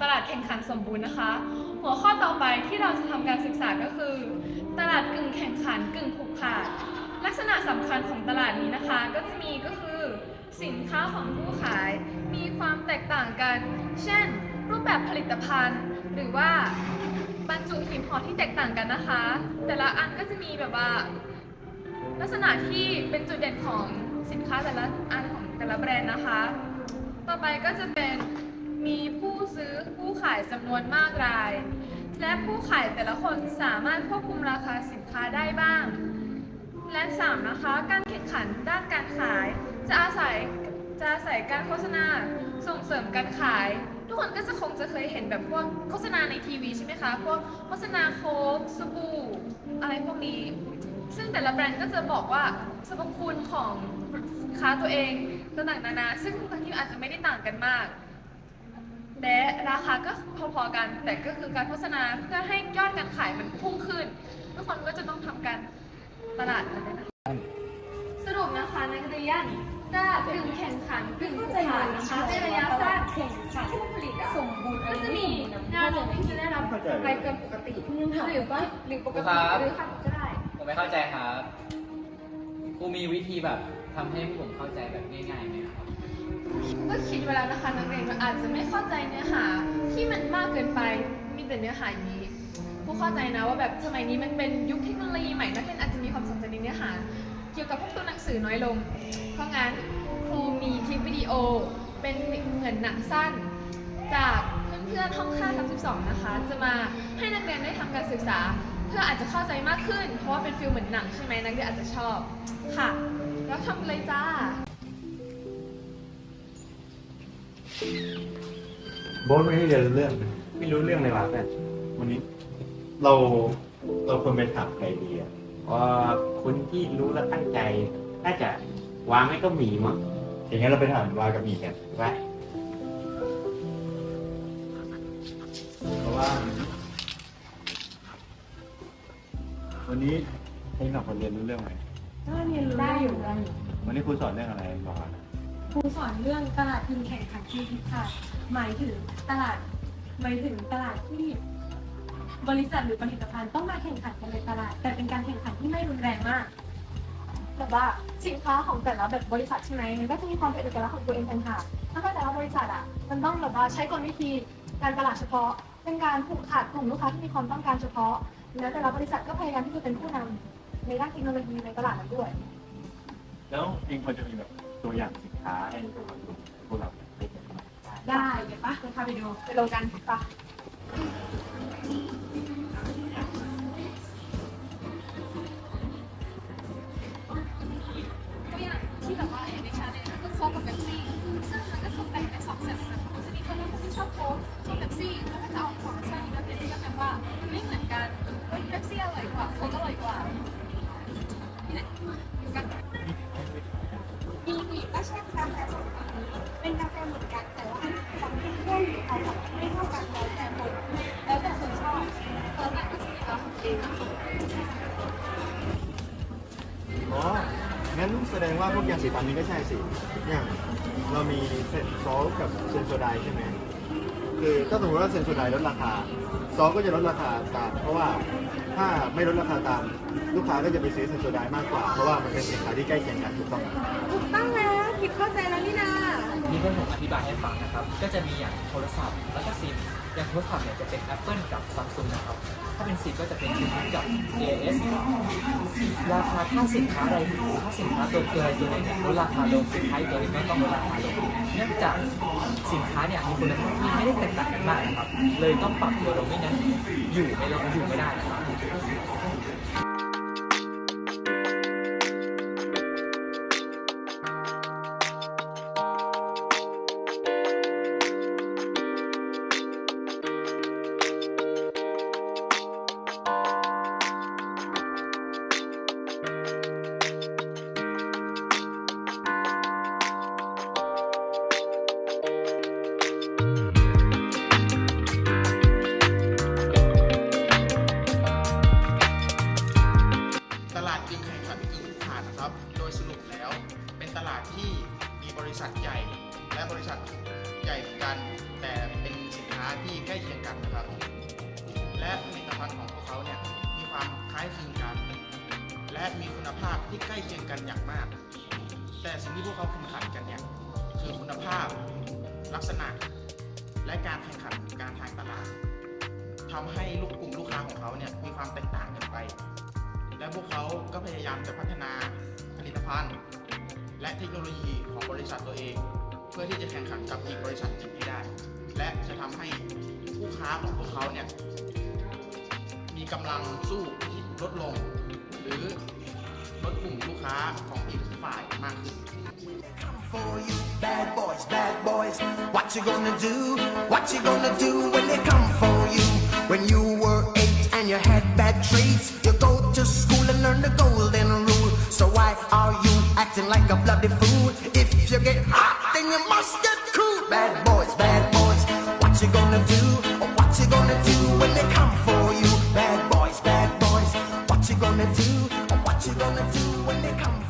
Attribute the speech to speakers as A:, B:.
A: ตลาดแข่งขันสมบูรณ์นะคะ หัวข้อต่อไปที่เราจะทำการศึกษาก็คือ ตลาดกึ่งแข่งขันกึ่งผูกขาด ลักษณะสำคัญของตลาดนี้นะคะ ก็จะมีก็คือ สินค้าของผู้ขาย มีความแตกต่างกัน เช่น รูปแบบผลิตภัณฑ์ หรือว่าบรรจุหีบห่อที่แตกต่างกันนะคะ แต่ละอันก็จะมีแบบว่า ลักษณะที่เป็นจุดเด่นของสินค้าแต่ละอันของแต่ละแบรนด์นะคะ ต่อไปก็จะเป็นมีผู้ ซื้อผู้ขายจำนวนมากราย และผู้ขายแต่ละคนสามารถควบคุมราคาสินค้าได้บ้าง และสามนะคะการแข่งขันด้านการขาย จะอาศัยจะอาศัยการโฆษณาส่งเสริมการขาย ทุกคนก็จะคงจะเคยเห็นแบบพวกโฆษณาในทีวีใช่ไหมคะพวกโฆษณาโค้กสบู่อะไรพวกนี้ ซึ่งแต่ละแบรนด์ก็จะบอกว่าสรรพคุณของสินค้าตัวเองต่างๆนานา ซึ่งบางทีอาจจะไม่ได้ต่างกันมาก และราคาก็พอๆกัน แต่ก็คือการโฆษณาเพื่อให้ยอดการขายมันพุ่งขึ้น ทุกคนก็จะต้องทำการตลาดกันเลยนะคะสรุปนะคะนักเรียนตลาดกึ่งแข่งขันกึ่งผูกขาดนะคะในระยะสั้น
B: แข่งขัน
A: ผู้ผลิต
B: สมบูรณ์
A: ก็จะมีแนวโน้มที่จะได้รับกำไรเกินปกติหรือว่าหรือปกติหรือขาดก็ได้
C: ผมไม่เข้าใจครับครูมีวิธีแบบทำให้ผมเข้าใจแบบง่ายๆไหมครับ
A: ก็คิดไว้แล้วนะคะนักเรียนว่าอาจจะไม่เข้าใจเนื้อหาที่มันมากเกินไป มีแต่เนื้อหานี้ ผู้เข้าใจนะว่าแบบสมัยนี้มันเป็นยุคเทคโนโลยีใหม่นักเรียนอาจจะมีความสนใจในเนื้อหา เกี่ยวกับพวกตัวหนังสือน้อยลง เพราะงั้นครูมีคลิปวิดีโอ เป็นเหมือนหนังสั้น จากเพื่อนๆห้องค่าทับ12 นะคะ จะมาให้นักเรียนได้ทำการศึกษา เพื่ออาจจะเข้าใจมากขึ้น เพราะว่าเป็นฟิลเหมือนหนังใช่ไหมนักเรียนอาจจะชอบค่ะ แล้วทำเลยจ้า
D: โบ๊ทไม่ได้เรียนรู้เรื่อง ไม่รู้เรื่องเลยว่ะแต่วันนี้ เราเราควรไปถามใครดีอะ
E: ว่าคนที่รู้และตั้งใจ น่าจะวางไม่ก็หมีมั้ง
D: อย่างงั้นเราไปถามวากับหมีกัน
E: ว่า
D: เพราะว่า วันนี้ให้หนักคนเรียนรู้เรื่องไหม
B: ก็เรียนรู้ได้อยู่ได้อยู่
D: วันนี้ครูสอนเรื่องอะไรก่อน
B: ครูสอนเรื่องตลาดกึ่งแข่งขันที่พิพาทหมายถึงตลาด หมายถึงตลาดที่บริษัทหรือผลิตภัณฑ์ต้องมาแข่งขันกันในตลาด แต่เป็นการแข่งขันที่ไม่รุนแรงมากแบบว่าสินค้าของแต่ละแบบบริษัทใช่ไหมมันก็จะมีความเป็นเอกลักษณ์ของตัวเองต่างหากแล้วก็แต่ละบริษัทอะมันต้องแบบว่าใช้กลวิธีการตลาดเฉพาะ เป็นการผูกขาดกลุ่มลูกค้าที่มีความต้องการเฉพาะ แล้วแต่ละบริษัทก็พยายามที่จะเป็นผู้นำในด้านเทคโนโลยีในตลาดนั้นด้วย
D: แล้วเองพอจะมีแบบ ตัวอย่างสินค้าให้พวกเราได้เห็นไหม
B: ได้เดี๋ยวปะเราพาไปดูไปลงกันปะ
A: ตัวอย่างที่แบบว่าเห็นในชาเนี่ยก็โค้กกับเบปซี่ ซึ่งมันก็ถูกแบ่งเป็นสองแบบนะคะจะมีคนที่ชอบโค้กชอบเบปซี่แล้วก็จะเอาสองรสชาตินี้มาเปรียบเทียบกันว่าไม่เหมือนกันเฮ้ยเบปซี่อร่อยกว่าโค้กอร่อยกว่า
F: งั้นแส
D: ดงว่าพวกยาสีฟันนี้ก็ใช่สิอย่างเรามีเซนซอลกับเซนโซไดใช่ไหมคือถ้าสมมติว่าเซนโซไดลดราคา ซอลก็จะลดราคาตาม เพราะว่าถ้าไม่ลดราคาตาม ลูกค้าก็จะไปซื้อเซนโซไดมากกว่า เพราะว่ามันเป็นสินค้าที่ใกล้เคียงกันถูกต้อง
F: ถูกต้องแล้ว กิดเข้าใจแล้วนี่นา
C: นี่เพื่อนผมอธิบายให้ฟังนะครับ ก็จะมีอย่างโทรศัพท์แล้วก็ซิม อย่างโทรศัพท์เนี่ยจะเป็น Apple กับ Samsung นะครับ ถ้าเป็นซิมก็จะเป็น TCL กับ AS ราคาถ้าสินค้าอะไรถ้าสินค้าตัวเกินตัวไหนเนี่ยลดราคาลงสินค้าอีกตัวนึงไม่ต้องลดราคาลง เนื่องจากสินค้าเนี่ยมีคุณภาพที่ไม่ได้แตกต่างกันมากนะครับ เลยต้องปรับตัวลงไม่งั้นอยู่ไม่ลงอยู่ไม่ได้นะครับา
G: ที่ใกล้เคียงกันนะครับ และผลิตภัณฑ์ของพวกเขาเนี่ยมีความคล้ายคลึงกัน และมีคุณภาพที่ใกล้เคียงกันอย่างมาก แต่สิ่งที่พวกเขาแข่งขันกันเนี่ยคือคุณภาพลักษณะ และการแข่งขันการทางตลาดทำให้ลูกกลุ่มลูกค้าของเขาเนี่ยมีความแตกต่างกันไป และพวกเขาก็พยายามจะพัฒนาผลิตภัณฑ์ และเทคโนโลยีของบริษัทตัวเอง เพื่อที่จะแข่งขันกับอีกบริษัทหนึ่งให้ได้ และจะทำให้ผู้ค้าของพวกเขาเนี่ยมีกำลังสู้ที่ลดลง หรือลดกลุ่มลูกค้าของอีกฝ่ายมากขึ้น
H: for you. Bad boys, bad boys. What you gonna do? What you gonna do when they come for you? When you were eight and you had bad traits, you go to school and learn the golden rule. So why are you acting like a bloody fool? If you get hot, then you must get cool. You gonna do? What you gonna do when they come for you? Bad boys, bad boys. What you gonna do? What you gonna do when they come for you?